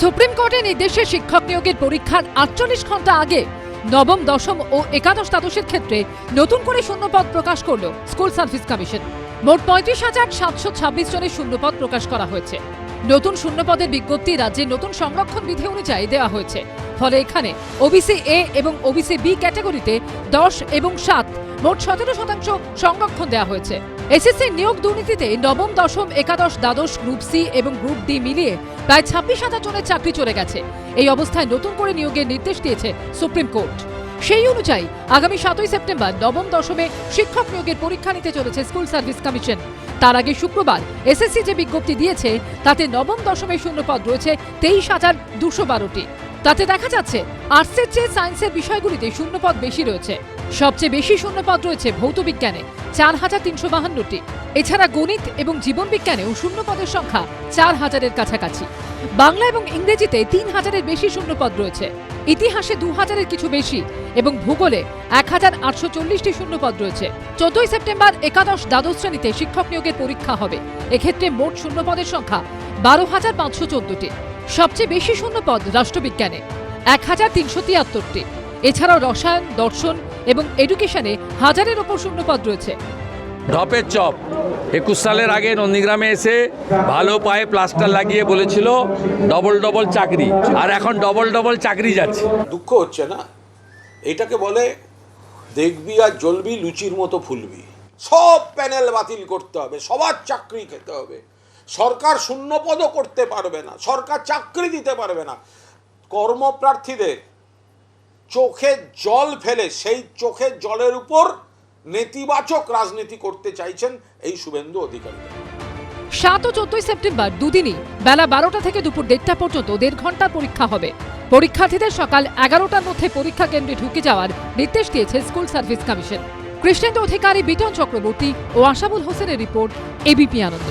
Supreme কোর্টের নির্দেশে শিক্ষক নিয়োগের পরীক্ষার আটচল্লিশ ঘণ্টা আগে নবম, দশম ও একাদশ দ্বাদশের ক্ষেত্রে নতুন করে শূন্যপদ প্রকাশ করল স্কুল সার্ভিস কমিশন। মোট পঁয়ত্রিশ হাজার সাতশো ছাব্বিশ জনের শূন্যপদ প্রকাশ করা হয়েছে। নতুন শূন্যপদের বিজ্ঞপ্তি রাজ্যের নতুন সংরক্ষণ বিধি অনুযায়ী দেওয়া হয়েছে। ফলে এখানে ওবিসি এ এবং ওবিসি বি ক্যাটাগরিতে দশ এবং সাত মোট সতেরো শতাংশ সংরক্ষণ দেওয়া হয়েছে। এসএসসি নিয়োগ দুর্নীতিতে নবম, দশম, একাদশ, দ্বাদশ, গ্রুপ সি এবং গ্রুপ ডি মিলিয়ে প্রায় ছাব্বিশ হাজার জনের চাকরি চলে গেছে। এই অবস্থায় নতুন করে নিয়োগের নির্দেশ দিয়েছে সুপ্রিম কোর্ট। সেই অনুযায়ী আগামী সাতই সেপ্টেম্বর নবম, দশমে শিক্ষক নিয়োগের পরীক্ষা নিতে চলেছে স্কুল সার্ভিস কমিশন। তার আগে শুক্রবার এসএসসি যে বিজ্ঞপ্তি দিয়েছে, তাতে নবম দশমের শূন্যপদ রয়েছে তেইশ হাজার দুশো বারোটি। তাতে দেখা যাচ্ছে, আর্টসের চেয়ে সায়েন্সের বিষয়গুলিতে শূন্যপদ বেশি রয়েছে। সবচেয়ে বেশি শূন্যপদ রয়েছে ভৌত বিজ্ঞানে, চার হাজার তিনশো বাহান্নটি। এছাড়া গণিত এবং জীবন বিজ্ঞানেও শূন্যপদের সংখ্যা চার হাজারের কাছাকাছি। বাংলা এবং ইংরেজিতে তিন হাজারের বেশি শূন্যপদ রয়েছে। ইতিহাসে দু হাজারের কিছু বেশি এবং ভূগোলে এক হাজার আটশো চল্লিশটি শূন্যপদ রয়েছে। চোদ্দই সেপ্টেম্বর একাদশ দ্বাদশ শ্রেণীতে শিক্ষক নিয়োগের পরীক্ষা হবে। এক্ষেত্রে মোট শূন্যপদের সংখ্যা বারো হাজার পাঁচশো চোদ্দটি। সবচেয়ে বেশি শূন্যপদ রাষ্ট্রবিজ্ঞানে এক হাজার তিনশো তিয়াত্তরটি। এছাড়াও রসায়ন দর্শন এবং এডুকেশনে হাজারের ওপর শূন্যপদ রয়েছে। ঢপের চপ। একুশ সালের আগে নন্দীগ্রামে এসে ভালো পায়ে প্লাস্টার লাগিয়ে বলেছিল ডবল ডবল চাকরি। আর এখন ডবল ডবল চাকরি যাচ্ছে। দুঃখ হচ্ছে না? এটাকে বলে দেখবি আর জ্বলবি লুচির মতো ফুলবি। সব প্যানেল বাতিল করতে হবে সবার চাকরি খেতে হবে। সরকার শূন্যপদও করতে পারবে না, সরকার চাকরি দিতে পারবে না। কর্মপ্রার্থীদের চোখে জল ফেলে, সেই চোখের জলের উপর নেতিবাচক রাজনীতি করতে চাইছেন এই শুভেন্দু অধিকারী। সাত ও চোদ্দই সেপ্টেম্বর দুদিনই বেলা বারোটা থেকে দুপুর দেড়টা পর্যন্ত দেড় ঘণ্টার পরীক্ষা হবে। পরীক্ষার্থীদের সকাল এগারোটার মধ্যে পরীক্ষা কেন্দ্রে ঢুকে যাওয়ার নির্দেশ দিয়েছে school service commission. Krishnendu Adhikari Biton Chakraborty ও আশাবুল হোসেনের report ABP Ananda.